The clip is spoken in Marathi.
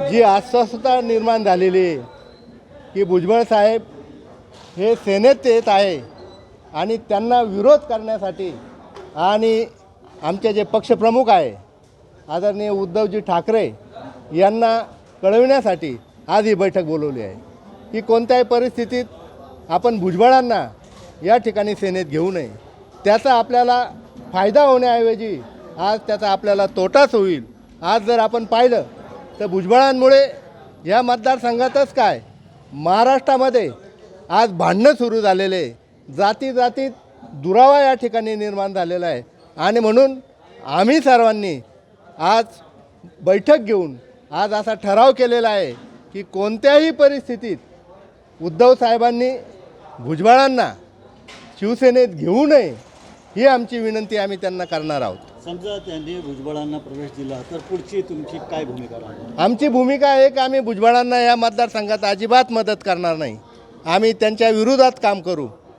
जी अस्वस्थता निर्माण झालेली आहे की भुजबळ साहेब हे सेनेत येत आहे आणि त्यांना विरोध करण्यासाठी आणि आमचे जे पक्षप्रमुख आहे आदरणीय उद्धवजी ठाकरे यांना कळविण्यासाठी आज ही बैठक बोलवली आहे. की कोणत्याही परिस्थितीत आपण भुजबळांना या ठिकाणी सेनेत घेऊ नये. त्याचा आपल्याला फायदा होण्याऐवजी आज त्याचा आपल्याला तोटाच होईल. आज जर आपण पाहिलं तर भुजबळांमुळे या मतदारसंघातच काय महाराष्ट्रामध्ये आज भांडणं सुरू झालेले जाती जातीत दुरावा या ठिकाणी निर्माण झालेला आहे. आणि म्हणून आम्ही सर्वांनी आज बैठक घेऊन आज असा ठराव केलेला आहे की कोणत्याही परिस्थितीत उद्धव साहेबांनी भुजबळांना शिवसेनेत घेऊ नये ही आमची विनंती आम्ही त्यांना करणार आहोत. समजा त्यांनी भुजबळांना प्रवेश दिला तर पुढची तुमची काय भूमिका राहणार? आमची भूमिका आहे की आम्ही भुजबळांना या मतदारसंघात अजिबात मदत करणार नाही. आम्ही त्यांच्या विरोधात काम करू.